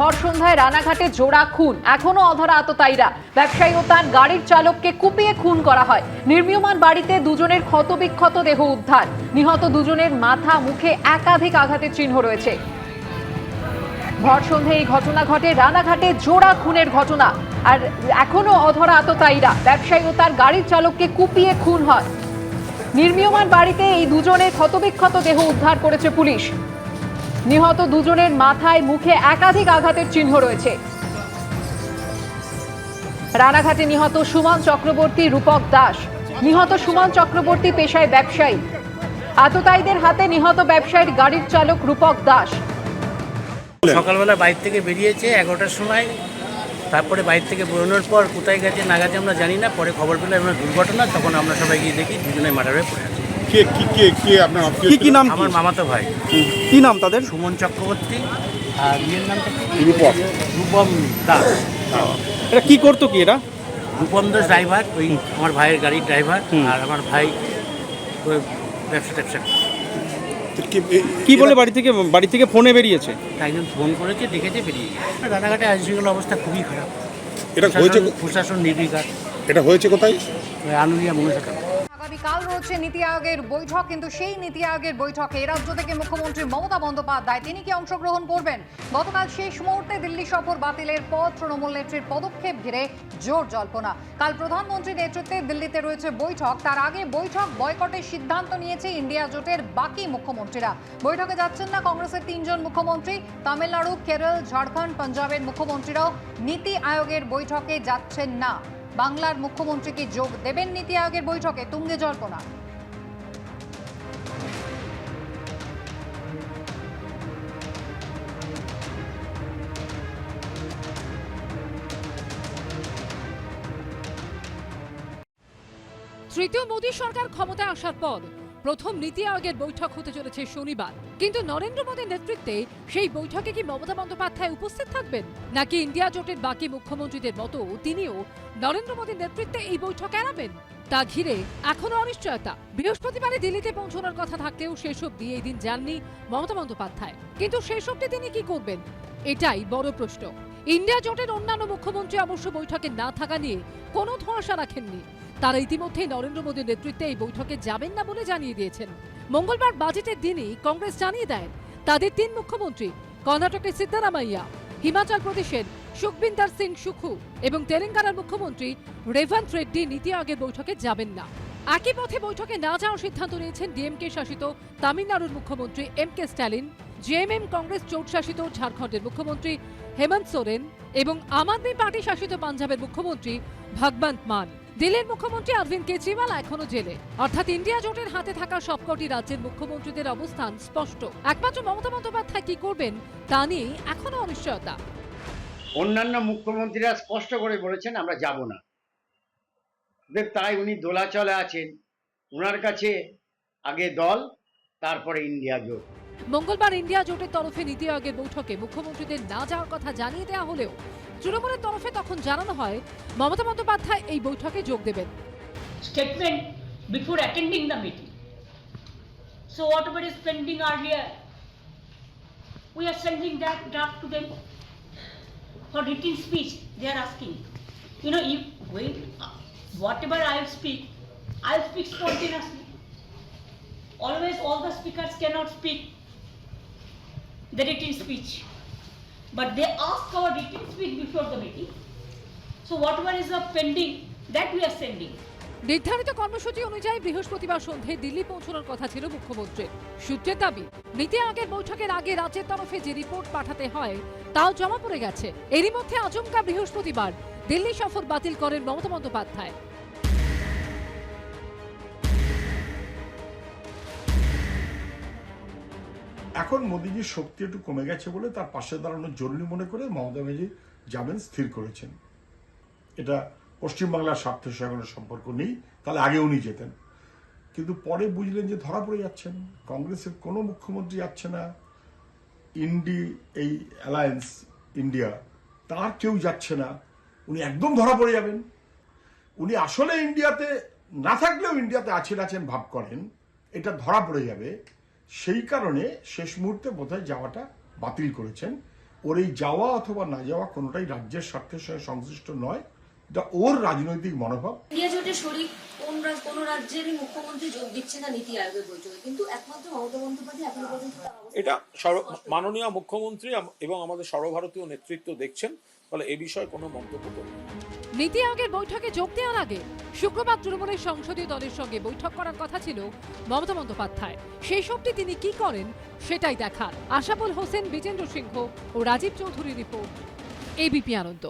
ভর সন্ধ্যায় রানাঘাটে জোড়া খুন। এখনও অধরা আততায়ীরা। ব্যবসায়ী ও তার গাড়ির চালককে কুপিয়ে খুন করা হয়। নির্মীয়মান বাড়িতে দুজনের ক্ষতবিক্ষত দেহ উদ্ধার। নিহত দুজনের মাথা, মুখে একাধিক আঘাতের চিহ্ন রয়েছে। ভর সন্ধ্যে এই ঘটনা ঘটে রানাঘাটে জোড়া খুনের ঘটনা। আর এখনও অধরা আততায়ীরা। ব্যবসায়ী ও তার গাড়ির চালককে কুপিয়ে খুন হয়। নির্মীয়মান বাড়িতে এই দুজনের ক্ষতবিক্ষত দেহ উদ্ধার করেছে পুলিশ। নিহত দুজনের মাথায় মুখে একাধিক আঘাতের চিহ্ন রয়েছে। রানাঘাটে নিহত সুমন চক্রবর্তী রূপক দাস। নিহত সুমন চক্রবর্তী পেশায় ব্যবসায়ী। আততায়ীদের হাতে নিহত ব্যবসায়ীর গাড়ির চালক রূপক দাস। সকালবেলা বাইর থেকে বেরিয়েছে এগারোটার সময়। তারপরে বাইর থেকে বেরোনোর পর কোথায় গেছে না গেছে আমরা জানি না। পরে খবর পেলে আমরা দুর্ঘটনা তখন আমরা সবাই গিয়ে দেখি দুজনে মার্ডার হয়ে পড়ে আছে। কে কি কে কে আপনার কি কি নাম আমার মামাতো ভাই। কি নাম তাদের? সুমন চক্রবর্তী আর ইয়ের নামটা কি? রূপক। রূপম দাস। এটা কি করতো কি এরা? রূপম দাস ড্রাইভার ওই আমার ভাইয়ের গাড়ির ড্রাইভার আর আমার ভাই ওই ব্যবসা ট্যাবসা। তো কি বলে বাড়ি থেকে বাড়ি থেকে ফোনে বেরিয়েছে? একজন ফোন করেছে দেখেছে বেরিয়ে গেছে। রানাঘাটে আইনশৃঙ্খলা অবস্থা খুবই খারাপ। এটা হয়েছে প্রশাসন- নির্বিকার। এটা হয়েছে কোথায়? আনুলিয়া মনুষাকা আগামীকাল রয়েছে নীতি আয়োগের বৈঠক, কিন্তু সেই নীতি আয়োগের বৈঠকে এ রাজ্য থেকে মুখ্যমন্ত্রী মমতা বন্দ্যোপাধ্যায় তিনি কি অংশগ্রহণ করবেন? গতকাল শেষ মুহূর্তে দিল্লি সফর বাতিলের পর তৃণমূল নেত্রীর পদক্ষেপ ঘিরে জোর জল্পনা। কাল প্রধানমন্ত্রীর নেতৃত্বে দিল্লিতে রয়েছে বৈঠক, তার আগে বৈঠক বয়কটের সিদ্ধান্ত নিয়েছে ইন্ডিয়া জোটের বাকি মুখ্যমন্ত্রীরা। বৈঠকে যাচ্ছেন না কংগ্রেসের তিনজন মুখ্যমন্ত্রী, তামিলনাড়ু, কেরল, ঝাড়খণ্ড, পাঞ্জাবের মুখ্যমন্ত্রীরাও। নীতি আয়োগের বৈঠকে যাচ্ছেন না। বাংলার মুখ্যমন্ত্রী কি যোগ দেবেন নীতি আয়োগের বৈঠকে? তুঙ্গে জল্পনা। তৃতীয় মোদী সরকার ক্ষমতায় আসার পর প্রথম নীতি আয়োগের বৈঠক হতে চলেছে শনিবার। কিন্তু নরেন্দ্র মোদীর নেতৃত্বে সেই বৈঠকে কি মমতা বন্দ্যোপাধ্যায় উপস্থিত থাকবেন? নাকি ইন্ডিয়া জোটের বাকি মুখ্যমন্ত্রীদের মতো তিনিও নরেন্দ্র মোদীর নেতৃত্বে এই বৈঠক এড়াবেন? তা ঘিরে এখনও অনিশ্চয়তা। বৃহস্পতিবারে দিল্লিতে পৌঁছানোর কথা থাকলেও শেষ অব্দি এই দিন যাননি মমতা বন্দ্যোপাধ্যায়। কিন্তু শেষ অব্দি তিনি কি করবেন? এটাই বড় প্রশ্ন। ইন্ডিয়া জোটের অন্যান্য মুখ্যমন্ত্রী অবশ্য বৈঠকে না থাকা নিয়ে কোনো ধোঁয়াশা রাখেননি। তারা ইতিমধ্যেই নরেন্দ্র মোদীর নেতৃত্বে এই বৈঠকে যাবেন না বলে জানিয়ে দিয়েছেন। মঙ্গলবার বাজেটের দিনই কংগ্রেস জানিয়ে দেয়, তাদের তিন মুখ্যমন্ত্রী কর্ণাটকের সিদ্ধারামাইয়া, হিমাচল প্রদেশের সুখবিন্দর সিং সুখু এবং তেলেঙ্গানার মুখ্যমন্ত্রী রেভান্ত রেড্ডি নীতি আয়োগের বৈঠকে যাবেন না। একই পথে বৈঠকে না যাওয়ার সিদ্ধান্ত নিয়েছেন ডিএমকে শাসিত তামিলনাড়ুর মুখ্যমন্ত্রী M K Stalin, JMM Congress জোট শাসিত ঝাড়খণ্ডের মুখ্যমন্ত্রী হেমন্ত সোরেন এবং আম আদমি পার্টি শাসিত পাঞ্জাবের মুখ্যমন্ত্রী ভগবন্ত মান। দিল্লির মুখ্যমন্ত্রী অরবিন্দ কেজরিওয়াল এখনও জেলে। অর্থাৎ ইন্ডিয়া জোটের হাতে থাকা সবকটি রাজ্যের মুখ্যমন্ত্রীদের অবস্থান স্পষ্ট। একমাত্র মমতা বন্দ্যোপাধ্যায় কি করবেন, তা নিয়ে এখনও অনিশ্চয়তা। অন্যান্য মুখ্যমন্ত্রীরা স্পষ্ট করে বলেছেন, আমরা যাব না। তাই উনি দোলাচলে আছেন। ওনার কাছে আগে দল, তারপরে ইন্ডিয়া জোট। মঙ্গলবার ইন্ডিয়া জোটের তরফে নীতি আয়োগের বৈঠকে মুখ্যমন্ত্রীদের না যাওয়ার কথা জানিয়ে দেওয়া হলেও তৃণমূলের তরফে তখন জানানো হয় মমতা বন্দ্যোপাধ্যায় এই বৈঠকে যোগ দেবেন statement before attending the meeting. So whatever is pending earlier, we are sending that draft to them for written speech. They asking. You know, if uh, whatever I speak, I'll speak spontaneously. All the speakers cannot speak the written speech, but they ask our written speech before the meeting. So whatever is the pending, that we are sending. নির্ধারিত কর্মসূচি অনুযায়ী বৃহস্পতিবার সন্ধে দিল্লি পৌঁছানোর কথা ছিল মুখ্যমন্ত্রীর সূত্রের দাবি নীতি আয়োগের বৈঠকের আগে রাজ্যের তরফে যে রিপোর্ট পাঠাতে হয় তাও জমা পড়ে গেছে এরই মধ্যে আচমকা বৃহস্পতিবার দিল্লি সফর বাতিল করেন মমতা বন্দ্যোপাধ্যায় এখন মোদীজির শক্তি একটু কমে গেছে বলে তার পাশে দাঁড়ানো জরুরি মনে করে মমতা ব্যানার্জি যাবেন, স্থির করেছেন। এটা পশ্চিমবাংলার স্বার্থের সঙ্গে সম্পর্ক নেই, তাহলে আগে উনি যেতেন। কিন্তু পরে বুঝলেন যে ধরা পড়ে যাচ্ছেন। কংগ্রেসের কোনো মুখ্যমন্ত্রী যাচ্ছে না। ইন্ডি, এই অ্যালায়েন্স, ইন্ডিয়া, তার কেউ যাচ্ছে না। উনি একদম ধরা পড়ে যাবেন। উনি আসলে ইন্ডিয়াতে না থাকলেও ইন্ডিয়াতে আছেন আছেন ভাব করেন। এটা ধরা পড়ে যাবে। সেই কারণে শেষ মুহূর্তে বোধহয় যাওয়াটা বাতিল করেছেন। ওর এই যাওয়া অথবা না যাওয়া কোনোটাই রাজ্যের স্বার্থের সঙ্গে সংশ্লিষ্ট নয়। ওর রাজনৈতিক মনোভাব। ইন্ডিয়া শরিক কোন কোন রাজ্যেরই মুখ্যমন্ত্রী যোগ দিচ্ছে না নীতি আয়োগের বৈঠকে। কিন্তু একমাত্র মমতা বন্দ্যোপাধ্যায় এখনও পর্যন্ত এটা মাননীয় মুখ্যমন্ত্রী এবং আমাদের সর্বভারতীয় নেতৃত্ব দেখছেন ফলে এ বিষয়ে কোনো মন্তব্য করবেন নীতি আয়োগের বৈঠকে যোগ দেওয়ার আগে শুক্রবার তৃণমূলের সংসদীয় দলের সঙ্গে বৈঠক করার কথা ছিল মমতা বন্দ্যোপাধ্যায়। সেই সবটি তিনি কি করেন সেটাই দেখার। আশাবুল হোসেন বিজেন্দ্র সিংহ ও রাজীব চৌধুরী রিপোর্ট এবিপি আনন্দ।